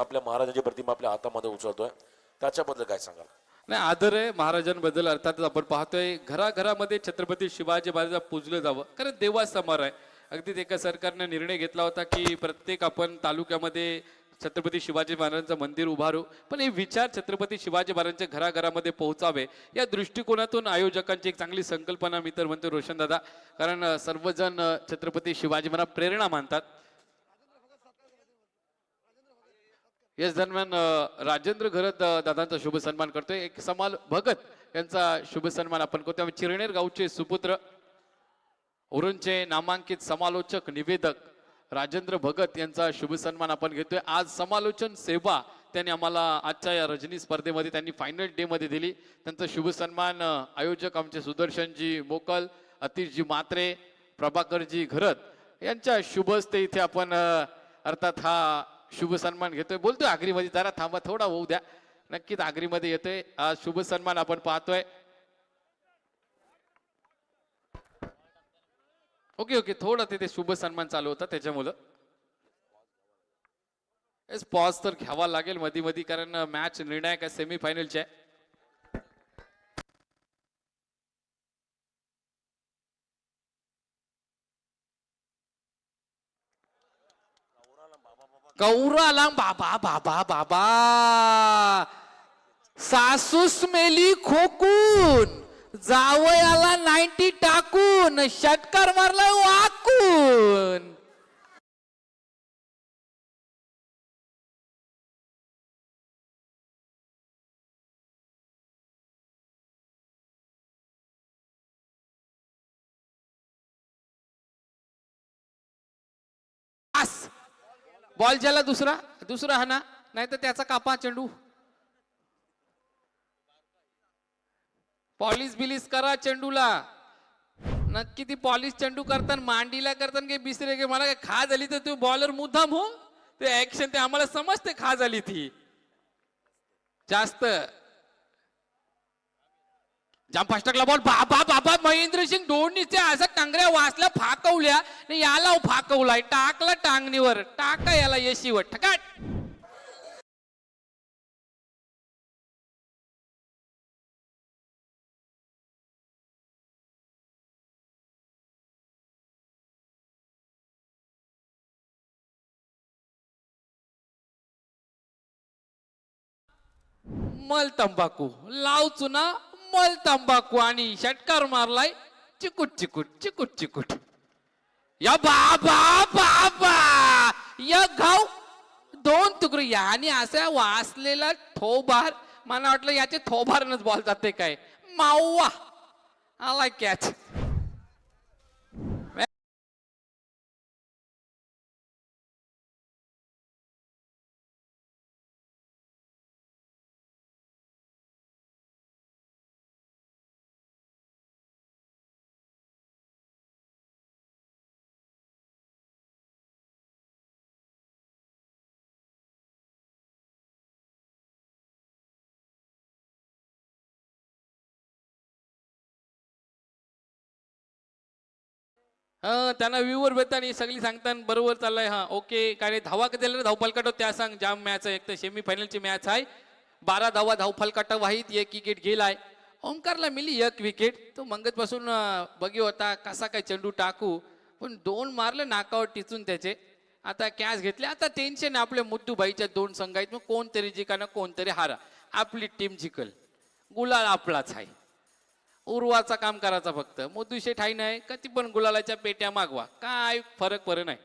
आपल्या महाराजांची प्रतिमा आपल्या हातामध्ये उचलतोय. त्याच्याबद्दल काय सांगाल? नाही आदर आहे महाराजांबद्दल अर्थातच आपण पाहतोय घराघरामध्ये छत्रपती शिवाजी महाराजा पूजलं जावं. कारण देवा समोर आहे. अगदीच एका सरकारने निर्णय घेतला होता की प्रत्येक आपण तालुक्यामध्ये छत्रपती शिवाजी महाराजांचं मंदिर उभारू. पण हे विचार छत्रपती शिवाजी महाराजांच्या घराघरामध्ये पोहोचावे या दृष्टिकोनातून आयोजकांची एक चांगली संकल्पना मी तर म्हणतो रोशन दादा कारण सर्वजण छत्रपती शिवाजी महाराज प्रेरणा मानतात. याच दरम्यान राजेंद्र घरत दादांचा शुभ सन्मान करतोय. एक समाल भगत यांचा शुभ सन्मान आपण करतोय. चिरणेर गावचे सुपुत्र उरणचे नामांकित समालोचक निवेदक राजेंद्र भगत यांचा शुभ सन्मान आपण घेतोय. आज समालोचन सेवा त्यांनी आम्हाला आजच्या या रजनी स्पर्धेमध्ये त्यांनी फायनल डे मध्ये दिली. त्यांचा शुभ सन्मान आयोजक आमचे सुदर्शनजी मोकल अतिशजी मात्रे प्रभाकरजी घरत यांच्या शुभ हस्ते इथे आपण अर्थात हा शुभ सन्मान घेतोय. बोलतोय आगरीमध्ये जरा थांबा थोडा होऊ द्या. नक्कीच आगरीमध्ये येतोय. आज शुभ सन्मान आपण पाहतोय. ओके ओके थोडं तिथे शुभ सन्मान चालू होता त्याच्यामुळं. पॉज तर घ्यावा लागेल मधी मधी कारण मॅच निर्णायक आहे सेमीफायनलची आहे कौरालांग बाबा बाबा बाबा. सासूस मेली खोकून. जावयाला नाईन्टी टाकून. षटकार मारला वाकून. बॉल ज्याला दुसरा दुसरा हा ना नाही तर त्याचा कापा चेंडू. पॉलिश बिलिश करा चेंडूला. नक्की ती पॉलिश चेंडू करताना मांडीला करताना काही बिसरे की मला खा झाली तर तू बॉलर मुद्दाम हो? ते ऍक्शन ते आम्हाला समजते खा झाली ती. जास्त जाम फास्ट टाकला बॉल बाबा बाबा महेंद्र सिंग धोनीचे असं टांगऱ्या वाचल्या फाकवल्या आणि याला फाकवलाय टाकला टांगणीवर. टाका याला येशीवर. ठकाट. मल तंबाखू. लाव चुना मल तंबाखू आणि षटकार मारलाय. चिकुट चिकुट चिकुट चिकुट. या बाबा बाबा या घाव दोन तुकडे. याने असा वाचलेला थोबार मला वाटलं याचे थोबारनच बॉल जाते काय. मावा. आला कॅच. हा त्यांना व्ह्यूवर भेटताना सगळी सांगताना बरोबर चाललंय हा ओके काय धावा कधी धाव फलकाटो त्या सांग जाम मॅच आहे एक तर सेमी फायनलची मॅच आहे बारा धावा धाव फलकाटा वाहीत एक विकेट गेलाय ओंकारला मिली एक विकेट तो मंगत पासून बघी होता कसा काय चेंडू टाकू पण दोन मारले नाकावर टिचून त्याचे आता कॅच घेतले आता टेन्शन आहे आपल्या मुद्दूबाईच्या दोन संघ आहेत मग कोणतरी जिकाना कोणतरी हारा आपली टीम जिकल गुलाल आपलाच आहे. उर्वाचा काम करायचा फक्त. मुद्दूशे ठाई नाही कधी पण गुलालाच्या पेट्या मागवा. काय फरक पडत नाही.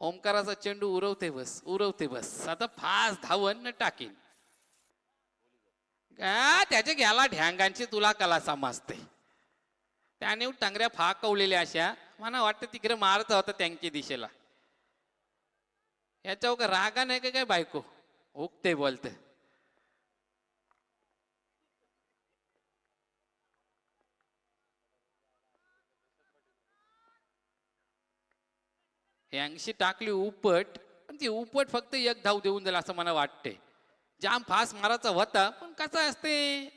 ओमकाराचा चेंडू उरवते बस उरवते बस. आता फास्ट धावन न टाकीन. त्याच्या घ्याला ढ्यांगांची तुला कला समजते. त्याने टांगऱ्या फाकवलेल्या अशा मला वाटतं तिकडे मारत होता त्यांच्या दिशेला. याच्यावर रागा नाही का काय बायको? उगते बोलते. ह्यांशी टाकली उपट पण ती उपट फक्त एक धाव देऊन जाईल असं मला वाटते. जाम फास्ट मारायचा होता पण कसं असते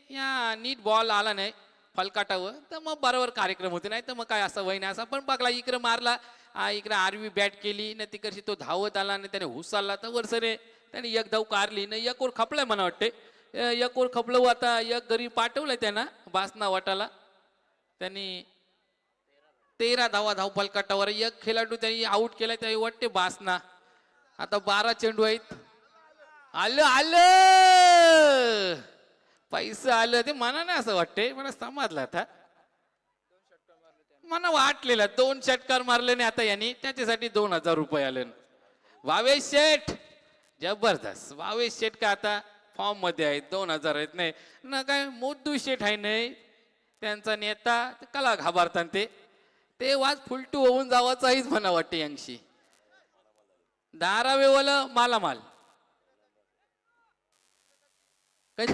या नीट बॉल आला नाही फलकाटावर तर मग बरोबर कार्यक्रम होते नाही तर मग काय असं वय नाही असं. पण बघला इकडे मारला इकडं इकडे आरवी बॅट केली ना तिकडशी तो धावत आला आणि त्याने हुसाला तर वरसरे त्याने एक धाव कारली ना एक ओर खपलाय मला वाटते. एक ओर खपलं आता एक घरी पाठवलंय त्यांना बासना वाटाला. त्यांनी तेरा धावा धाव बलकाटावर एक खेळाडू त्यांनी आउट केला त्यावेळी वाटते बासना. आता बारा चेंडू आहेत. आलं आलं! पैसा आलं. ते मला नाही असं वाटते. मला समजलं आता. मला वाटलेलं. दोन षटकार मारले नाही आता यांनी. त्याच्यासाठी दोन हजार रुपये आले. भावेश शेठ! जबरदस्त. भावेश शेठ का आता? फॉर्ममध्ये आहेत. दोन हजार आहेत. नाही. ना काय मोदू शेठ आहे नाही. त्यांचा नेता कला घाबरतात ते. ते वाज फुलटू होऊन जावाचाहीच म्हणा वाटते यांशी. धारावेवाल मालामाल. काय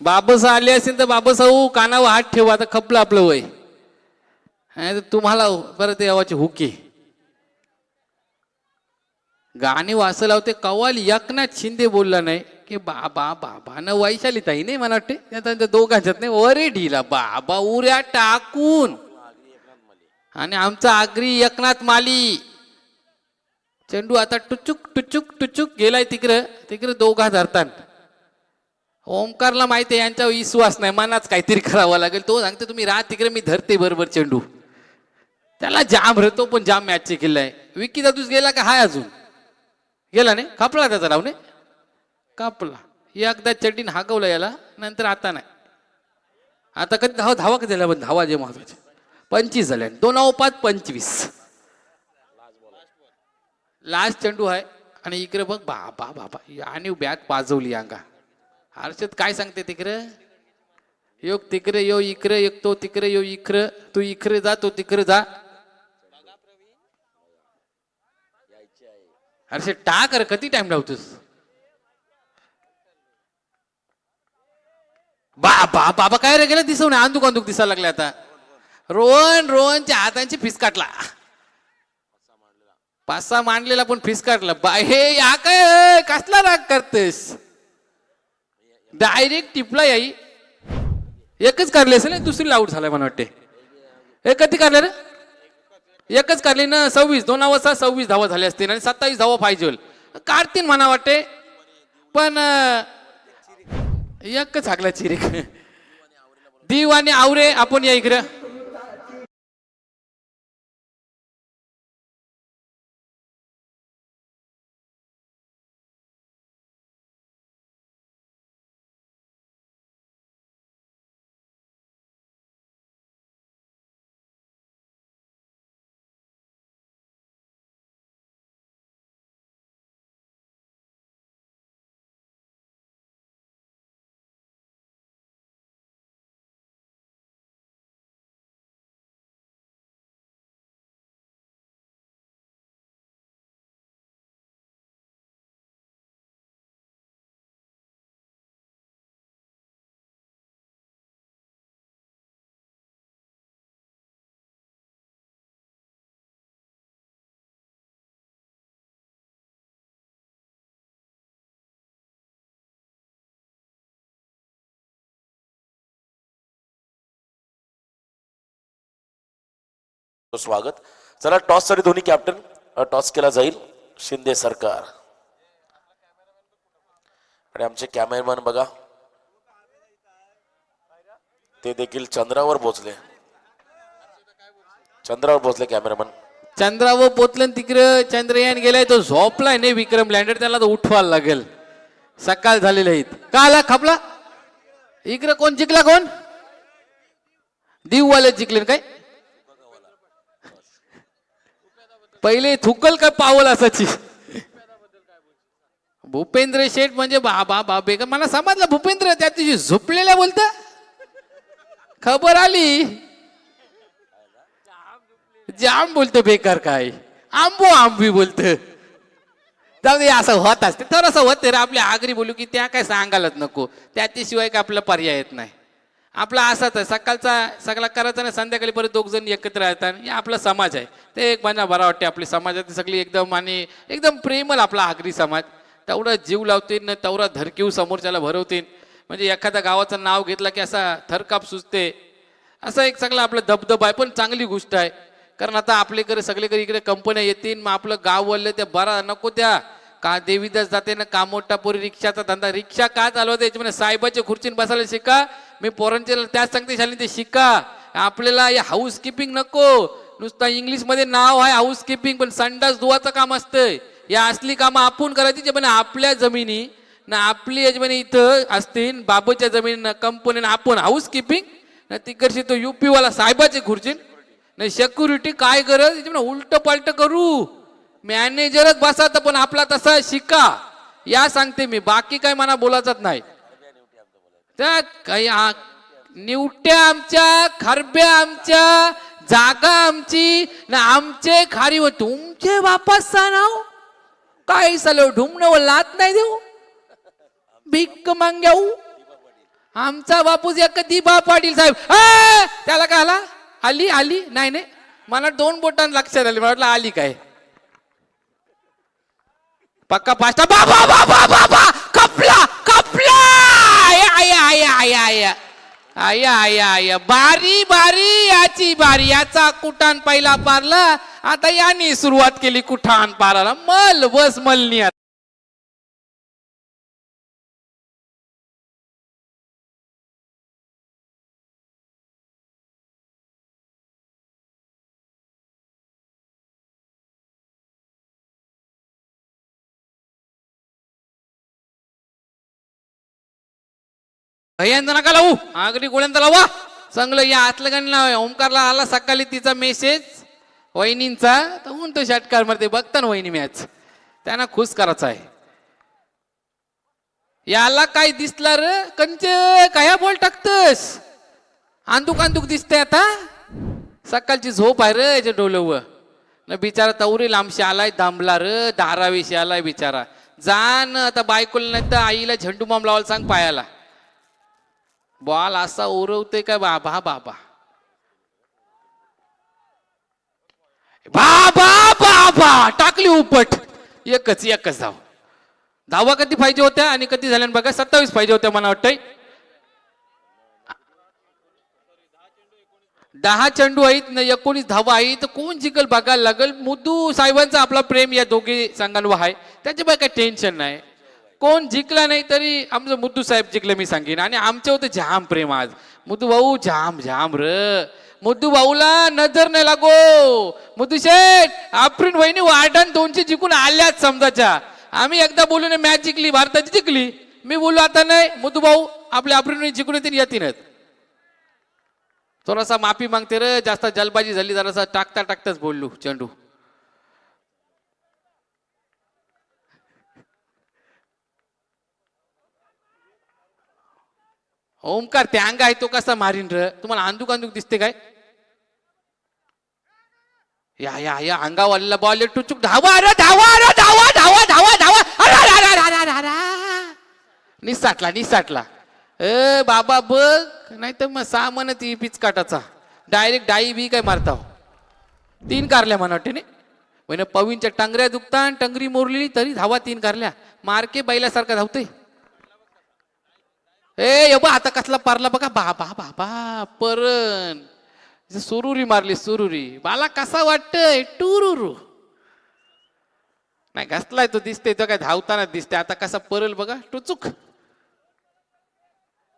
बाबासाहेब आले असेल तर बाबसाऊ हो, कानावर हात ठेवा आता खपलं आपलं वय. नाही तर तुम्हाला हो, परत यावाचे हुके. गाणी वाचलं होते कवाल एकनाथ शिंदे बोलला नाही की बाबा बाबानं वैशाली ताई नाही मला वाटते? दोघांच्यात नाही अरे ढिला बाबा उऱ्या टाकून. आणि आमचा आगरी एकनाथ माली. चेंडू आता टुचुक टुचुक टुचुक गेलाय तिकडं तिकडे दोघा धरतात ओमकारला माहिती आहे यांच्यावर विश्वास नाही मनाच काहीतरी करावं लागेल. तो सांगते तुम्ही राहा तिकडे मी धरते बरोबर चेंडू. त्याला जाम रतो पण जाम मॅचचे केलाय विकी दादूस गेला का? हाय अजून. गेला नाही? कापला त्याचा राव नाही? कापला. एकदा चड्डीन हाकवला याला नंतर आता नाही. आता कधी धावा धावा कधी झाल्या पण धावा जे महत्त्वाचे. पंचवीस झाल्या दोन पाच पंचवीस. लास्ट चेंडू आहे. आणि इकडे बघ बाबा बाबा. आणि बॅग पाजवली अंगा. हर्षद काय सांगते तिकडे? योग तिकडे यो इकडे एक तो तिकडे यो इकडे तू इकडे जा तो तिकडे जा. अरे टाक अरे कधी टाइम लावतोस? बाबा बाबा काय रे गेलं दिसव नाही अंदुक दिसायला लागले आता. रोहन रोहनच्या हातांची फिस काटला पाच सहा मांडलेला पण फिस काटला बा हे या काय कसला राग करतेस? डायरेक्ट टिपला याई. एकच काढली असेल ना दुसरी आउट झालाय मला वाटते हे कधी काढलं रे एकच काढली ना सव्वीस. दोन वाजता सव्वीस धावा झाले असतील आणि सत्तावीस धावा पाहिजे काढतील म्हणा वाटते पण एकच हाकला चिरिक. दीव आणि आवरे आपण या इकडं. स्वागत. चला टॉससाठी दोन्ही कॅप्टन टॉस केला जाईल. शिंदे सरकार. आणि आमचे कॅमेरामॅन बघा. ते देखील चंद्रावर पोचले चंद्रावर पोचले कॅमेरामॅन चंद्रावर पोचलं तिकडं चंद्रयान गेलाय तो झोपलाय नाही विक्रम लँडर त्याला तर उठवायला लागेल. सकाळ झालेले आहेत का आला खपला? इकडं कोण जिंकला कोण? वाले जिंकले काय? पहिले थुकल का पावल असायची? भूपेंद्र शेठ म्हणजे बाबा बाबे का मला समजलं भूपेंद्र त्या दिवशी झोपलेल्या बोलत? खबर आली. जाम बोलतो बेकार काय? आंबो आंबी बोलतं. जाऊ दे असं होत असते. तर असं होतं रे आपली आगरी बोलू की त्या काय सांगायलाच नको. त्याच्याशिवाय काय आपला पर्याय येत नाही. आपला असाच आहे. सकाळचा सगळा करायचा आणि संध्याकाळी परत दोघ जण एकत्र राहतात हे आपला समाज आहे. ते एक माझ्या बरा वाटते आपली समाजात सगळी एकदम आणि एकदम प्रेमल आपला आगरी समाज. तेवढा जीव लावतील ना तेवढा धरकीव समोरच्याला भरवतील. म्हणजे एखाद्या गावाचं नाव घेतलं की असा थरकाप सुचते. असं एक चांगला आपला धबधबा आहे. पण चांगली गोष्ट आहे. कारण आता आपल्याकडे सगळीकडे इकडे कंपन्या येतील. मग आपलं गाव वळलं त्या बरा नको त्या का देवीदास जाते ना कामोटापुरी रिक्षाचा धंदा? रिक्षा का चालवते? म्हणजे साहेबाच्या खुर्चीन बसायला शिका. मी पोरांचे त्याच सांगते शाली ते शिका. आपल्याला या हाऊस किपिंग नको. नुसतं इंग्लिशमध्ये नाव आहे हाऊस किपिंग पण संडास धुवाचं काम असतंय. या असली कामं आपण करायची जे पण आपल्या जमिनी ना आपली यजमानी इथं असतील बाबूच्या जमिनी कंपनी आपण हाऊस किपिंग ना तिकडची तो युपीवाला साहेबाचे खुर्चीन नाही सेक्युरिटी काय गरज उलट पालट करू. मॅनेजरच बसात पण आपला तसा शिका. या सांगते मी बाकी काय मला बोलायचंच नाही. त्या काही निवट्या आमच्या खरब्या आमच्या जागा आमची ना आमचे खारी व तुमचे वापस नाव हो. काय चालव हो? ढुमण व लात नाही देऊ. भिक मांग्याऊ आमचा बापूस एक दिबा पाटील साहेब. त्याला काय आला? आली आली? नाही नाही. मला दोन बोटांना लक्षात आली. मला वाटलं आली काय? पक्का पास्ता बाबा बाबा बाबा कपला. आय आय आय आय. आय आय आय. बारी बारी याची बारी. याचा कुठान पहिला पारला. आता यांनी सुरुवात केली कुठान पारायला मल बस मलनी भैयांचा नका लावू. आगरी गोळ्यांचा लावा. चांगलं या आतलं गाणी लावा. ओमकारला आला सकाळी तिचा मेसेज वहिनींचा तर ऊन तो षटकारमध्ये बघता ना वहिनी मॅच त्यांना खुश करायचा आहे. याला काय दिसला र? कंच काय बोल टाकतस? आंदूक आंदूक दिसतंय आता. सकाळची झोप आहे र डोलव न बिचारा तवरी लांबशी आलाय दांबला र. धाराविशी आलाय बिचारा. जान आता बायकोला नाही तर आईला झेंडू माम लावायला सांग पायाला. बॉल असा उरवते काय बाबा बाबा. बाबा बाबा टाकली उपट. एकच एकच धाव. धावा कधी पाहिजे होत्या आणि कधी झाल्या बघा सत्तावीस पाहिजे होत्या मला वाटतंय. दहा चेंडू आहेत ना एकोणीस धावा आहेत. तर कोण जिंकल बघायला लागल? मुद्दू साहेबांचा आपला प्रेम या दोघे संघांवर आहे. त्याच्यामुळे काही टेन्शन नाही. कोण जिंकला नाही तरी आमचं मुद्दू साहेब जिंकले मी सांगेन. आणि आमच्या होतं जाम प्रेम आज. मुद्दू भाऊ जाम जाम र. मुद्दू भाऊला नजर नाही लागो. मुद्दू शेठ आफ्रिन वहिनी वार्डन दोनशे जिंकून आल्याच समजाच्या. आम्ही एकदा बोलू मॅच जिंकली भारताची जिंकली. मी बोललो आता नाही मुद्दू भाऊ आपल्या आफ्रिन जिंकून येतील येतीनच थोडासा माफी मागते र जास्त जलबाजी झाली जरासा टाकता टाकताच बोललो चेंडू. ओमकार त्या अंग आहे तो कसा मारीन र? तुम्हाला अंदूक अंदूक दिसते काय? या या या अंगावाला बॉल टुचूक धावा अरे धावा अरे धावा धावा धावा धावा. अरे, अरे, अरे, अरे, अरे, अरे, निसाटला निसाटला. ए बाबा बघ. नाही तर मग सहा म्हणत ती पिचकाटाचा डायरेक्ट डाई बी काय मारता हो. तीन कारल्या म्हणा वाटते म्हणे पवीनच्या टंगऱ्या दुखता आणि टंगरी मोरलेली तरी धावा तीन कारल्या. मारके बैलासारखा धावतोय. ए बा आता कसला पारला बघा. बाबा बाबा परण. सुरुरी मारली सुरुरी. मला कसा वाटतंय? टुरुरू. नाही घसलाय तो दिसते तो काय धावताना दिसते आता कसा परल बघा. टुचुक.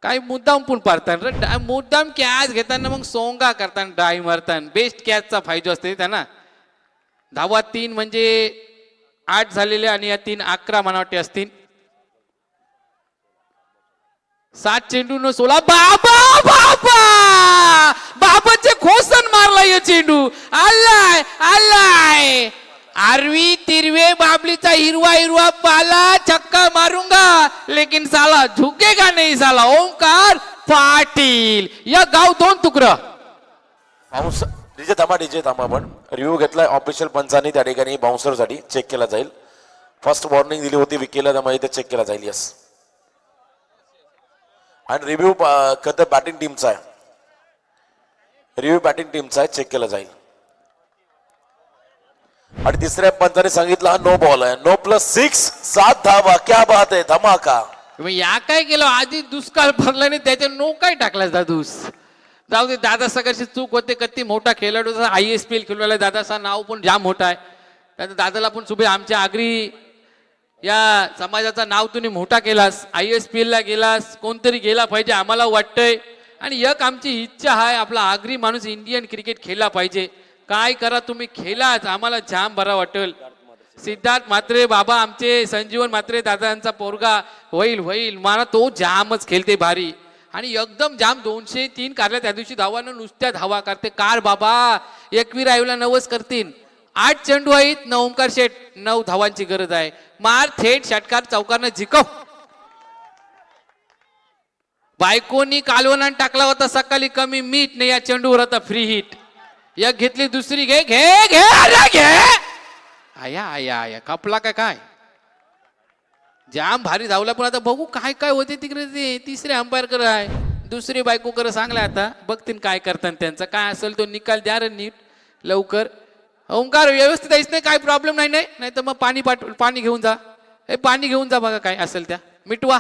काय मुद्दाम पण पारतान रे. मुद्दाम कॅच घेताना मग सोंगा करताना डाय मारतान. बेस्ट कॅचचा फायदो असते त्यांना धावा तीन म्हणजे आठ झालेले आणि या तीन अकरा मला वाटते असतील. सात चेंडू न सोळा बाबा बाबा! बाबाचे खोसन मारला या चेंडू. आलाय आलाय आरवी तिरवे बाबलीचा हिरवा हिरवा पाला छक्का मारूंगा लेकिन साला झुकेगा नाही साला? ओंकार पाटील. या गाव दोन तुकडं. पाऊस डीजे थांबा डीजे थांबा आपण रिव्ह्यू घेतलाय ऑफिशियल पंचांनी त्या ठिकाणी बाउन्सरसाठी चेक केला जाईल. फर्स्ट वॉर्निंग दिली होती विकेला त्यामुळे इथे चेक केला जाईल. यस आणि रिव्ह्यू खरं बॅटिंग टीमचा आहे. रिव्ह्यू बॅटिंग टीमचा आहे चेक केला जाईल. आणि तिसऱ्या पंचाने सांगितलं हा नो बॉल आहे. नो प्लस सिक्स सात धावा. क्या बात आहे धमाका. या काय केलं? आधी दुष्काळ भरला नाही त्याच्या नो काय टाकला दादूस? जाऊ दे दादा सगळ्याची चूक होते कत्ती मोठा खेळाडू आय एस पी एल खेळवायला दादाचा नाव पण जाम मोठा आहे. त्याचं दादाला पण सुभे आमच्या आगरी या समाजाचं नाव तुम्ही मोठा केलास आय एस पी एलला गेलास कोणतरी गेला पाहिजे आम्हाला वाटतंय. आणि एक आमची इच्छा आहे आपला आगरी माणूस इंडियन क्रिकेट खेळला पाहिजे. काय करा तुम्ही खेळाच आम्हाला जाम बरा वाटेल. सिद्धार्थ मात्रे बाबा आमचे संजीवन मात्रे दादांचा पोरगा होईल होईल मला तो जामच खेळते भारी. आणि एकदम जाम दोनशे तीन कारल्या त्या दिवशी धावानं नुसत्या धावा करते. कार बाबा एकवीर आईला नवस करतील आठ चेंडू आहेत नऊ ओंकार शेठ नऊ धावांची गरज आहे. मार थेट षटकार चौकारनं झिकव. बायकोनी कालवनान टाकला होता सकाळी कमी मीठ नाही या चेंडूवर होता फ्री हिट एक घेतली दुसरी घे घे घे अरे घे. आया आया आया कापला काय काय? जाम भारी धावला पण आता बघू काय काय होते तिकडे ते तिसरे अंपायर कर आहे. दुसरी बायको कर सांगला आता बघतील काय करतात त्यांचा. काय असेल तो निकाल द्या रे नीट. लवकर. ओंकार व्यवस्थित आहेस नाही काय प्रॉब्लेम नाही नाही नाही तर मग पाणी पाठव पाणी घेऊन जा. हे पाणी घेऊन जा बघा काय असेल त्या. मिटवा.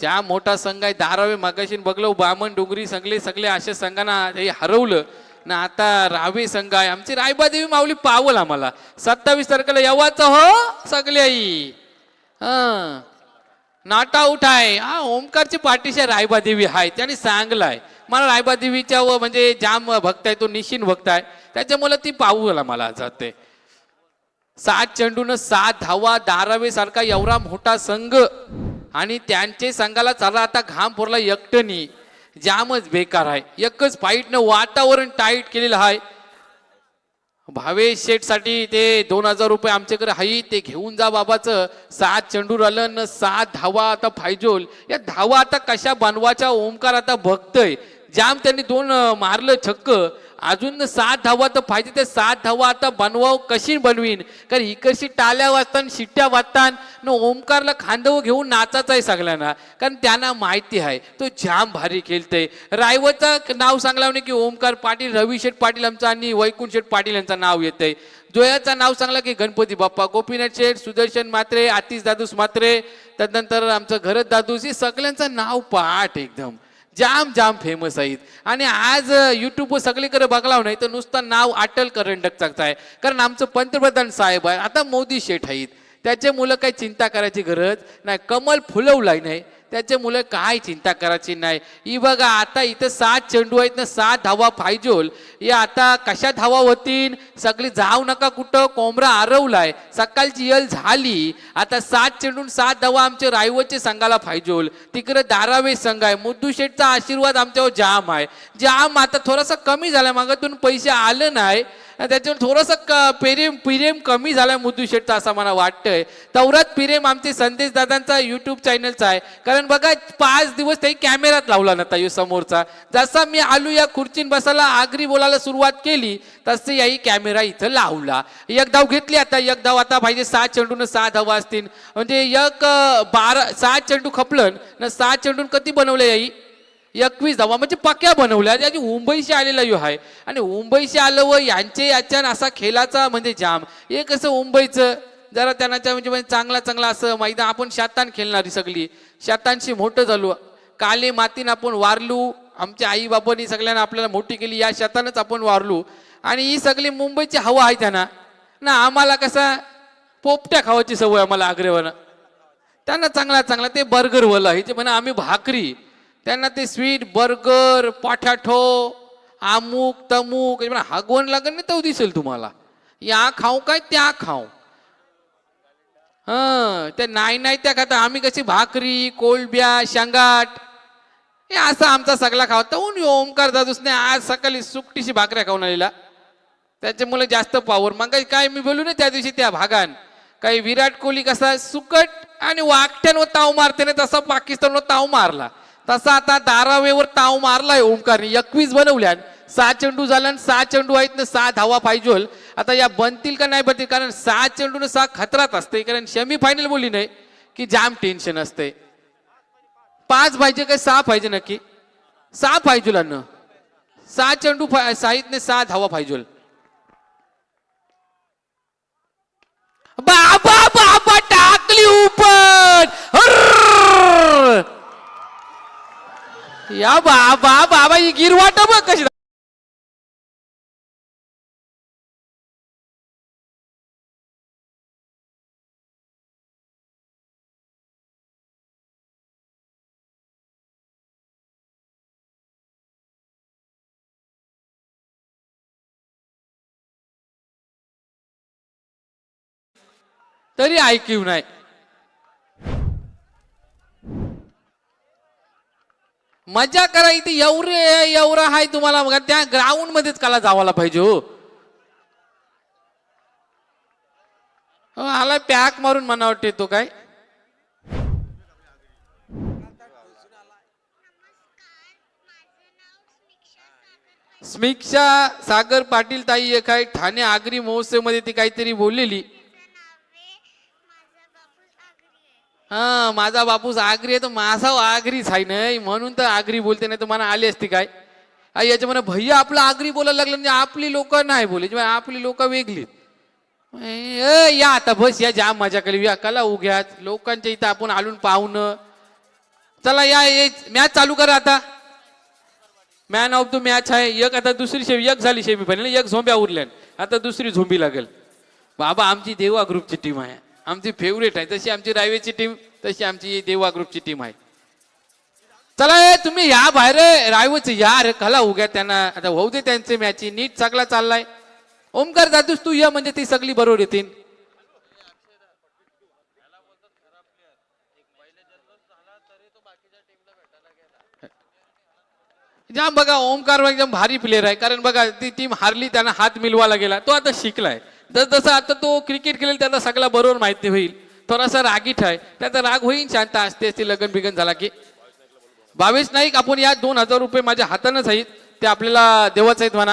ज्या मोठा संघ आहे धारावे मागाशी बघलो बामण डोंगरी सगळे सगळे अशा संघांना हे हरवलं. ना आता रावे संघ आहे. आमची रायबादेवी माऊली पावल आम्हाला. सत्तावीस तारखेला येवाचं हो सगळे आई हा. नाटा उठाय. हा ओमकारची पाठीशी रायबादेवी आहे त्याने सांगलाय. मला रायबादेवीच्या व म्हणजे जाम भक्त आहे तो निशीन भक्त आहे त्याच्यामुळे ती पावला मला जाते. सात चेंडून सात धावा धारावे सारखा एवढा मोठा संघ आणि त्यांचे संघाला चला आता घाम फोरला एकटनी जामच बेकार आहे. एकच फाईटनं वातावरण टाईट केलेलं आहे. भावेश शेठसाठी ते दोन हजार रुपये आमच्याकडे आहे ते घेऊन जा बाबाचं. सात चेंडू आलं न सात धावा आता फायजोल. या धावा आता कशा बनवाच्या ओंकार आता बघतय. जाम त्यांनी दोन मारलं छक्क. अजून सात धावा तर पाहिजे ते सात धावा आता बनवाव कशी बनवीन? कारण इकडशी टाल्या वाजतान शिट्ट्या वाजतान न ओमकारला खांदव घेऊन नाचाचा आहे सगळ्यांना. कारण त्यांना माहिती आहे तो जाम भारी खेळतय. रायवचं नाव सांगला म्हणे की ओमकार पाटील रवी शेठ पाटील आमचा आणि वैकुंठ शेठ पाटील यांचं नाव येतंय. जोयाचं नाव सांगला की गणपती बाप्पा गोपीनाथ शेठ सुदर्शन मात्रे आतिश दादूस मात्रे त्यानंतर आमचं घरत दादूस हे सगळ्यांचं नाव पाठ एकदम. जाम जाम फेमस आहेत. आणि आज युट्यूबवर सगळीकडे बघलाव नाही तर नुसतं नाव अटल करंडकचं आहे. कारण आमचं पंतप्रधान साहेब आहे. आता मोदी शेठ आहेत. त्याचे मुलं काही चिंता करायची गरज नाही. कमल फुलवलाय नाही. त्याचे मुलं काय चिंता करायची नाही. ही बघा आता इथं सात चेंडू आहेत ना सात धावा पाहिजोल. या आता कशा धावा होतीन सगळी जाऊ नका कुठं कोंबरा आरवलाय सकाळची यल झाली. आता सात चेंडून सात धावा आमचे रायवचे संघाला पाहिजोल. तिकडे धारावे संघ आहे. मुद्दू शेठचा आशीर्वाद आमच्यावर जाम आहे. जाम आता थोडासा कमी झाला मागातून पैसे आलं नाही. त्याच्यावर थोडंसं क प्रेम प्रेम कमी झालाय मुद्दू शेटचा असं मला वाटतंय. तेवढाच प्रेम आमचे संदेश दादांचा युट्यूब चॅनलचा आहे. कारण बघा पाच दिवस त्याही कॅमेरात लावला नव्हता यो समोरचा. जसा मी आलो या खुर्चीन बसायला आगरी बोलायला सुरुवात केली तसं याही कॅमेरा इथं लावला. एक धाव घेतली आता एक धाव आता पाहिजे सहा चेंडून सहा धावा असतील. म्हणजे एक बारा सहा चेंडू खपलन ना सहा चेंडून कधी बनवले याई एकवीस धावा म्हणजे पक्या बनवल्या. त्याची मुंबईशी आलेला यो आहे आणि मुंबईशी आलं व यांचे याच्यान असा खेळाचा म्हणजे जाम. हे कसं मुंबईचं? जरा त्यांना म्हणजे म्हणजे चांगला चांगला असं मैदान आपण शातान खेळणारी सगळी. शातांशी मोठं झालो. काले मातीन आपण वारलू. आमच्या आई बाबांनी सगळ्यांना आपल्याला मोठी केली. या शेतानच आपण वारलू. आणि ही सगळी मुंबईची हवा आहे त्यांना. ना आम्हाला कसा पोपट्या खावायची सवय आम्हाला आग्रेवानं. त्यांना चांगला चांगला ते बर्गर वला हे जे म्हणा आम्ही भाकरी. त्यांना ते स्वीट बर्गर पाठाठो आमूक तमूक हगवण म्हणा हागवण लागेल ना तो दिसेल तुम्हाला. या खाऊ काय त्या खाऊ. हा ते नाही नाही त्या खाता आम्ही कशी भाकरी कोलब्या शेंगाट. हे असा आमचा सगळा खावा. तर ओमकार दादूसने आज सकाळी सुकटीशी भाकऱ्या खाऊन आलेला. त्याच्यामुळे जास्त पॉवर मग काय मी बोलू ना त्या दिवशी त्या भागान. काही विराट कोहली कसा सुकट आणि वाकट्यानं ताव मारते ना तसा पाकिस्तानवर ताव मारला. तसा आता धारावेवर ताव मारलाय ओमकारने एकवीस बनवल्या सहा चेंडू झाला आणि सहा चेंडू आहेत ना सहा धावा पाहिजे आता या बनतील का नाही बनतील? कारण सहा चेंडून सहा खतरात असते. कारण सेमी फायनल बोलली नाही की जाम टेन्शन असते. पाच पाहिजे काय? सहा पाहिजे नक्की. सहा पाहिजे अन्न. सहा चेंडू फा- साहित्य सहा धावा पाहिजे बाबा बाबा टाकली उपर अर्र! या बाबा बाबा ही गिरवाट बघ कशी तरी ऐकीव नाही. मजा करा इथे एवढे एवढा हाय तुम्हाला. बघा त्या ग्राउंड मध्येच काला जावायला पाहिजे हो. हो, आला पॅक मारून मना वाटते तो काय. स्मिक्षा सागर पाटील ताई एक आहे. ठाणे आगरी महोत्सवमध्ये ती काहीतरी बोललेली. हा माझा बापूस आगरी आहे तर माझा आगरीच आहे नाही. म्हणून तर आगरी बोलते नाही तर मला आली असती काय? याच्या म्हणा भैया आपलं आगरी बोलायला लागलं म्हणजे आपली लोक नाही बोलायची म्हणजे आपली लोक वेगळी. ए, या आता बस या जाम माझ्याकडे या कला उघ्यात. लोकांच्या इथं आपण आलून पाहुणं चला या मॅच चालू करा आता. मॅन ऑफ द मॅच आहे. एक आता दुसरी शेवी एक झाली शेवी पण एक झोंब्या उरल्या आता दुसरी झोंबी लागेल. बाबा आमची देवा ग्रुपची टीम आहे. आमची फेवरेट आहे. तशी आमची रायवेची टीम तशी आमची देवा ग्रुपची टीम आहे. चला तुम्ही या बाहेर रायवच या रे कला उग्या त्यांना. आता होऊ दे त्यांचे मॅची नीट सगळा चाललाय. ओमकार जातूस तू या म्हणजे ती सगळी बरोबर येतील. जाम बघा ओमकार एकदम भारी प्लेअर आहे. कारण बघा ती टीम हारली त्यांना हात मिलवायला गेला. तो आता शिकलाय. जसजसं आता तो क्रिकेट खेळेल त्याला सगळा बरोबर माहिती होईल. थोडासा रागीट आहे. त्याचा राग होईल शांत असते असते लगन बिगन झाला की. बावीस नाईक आपण या दोन हजार रुपये माझ्या हातानंच आहेत. ते आपल्याला देवाच आहेत म्हणा.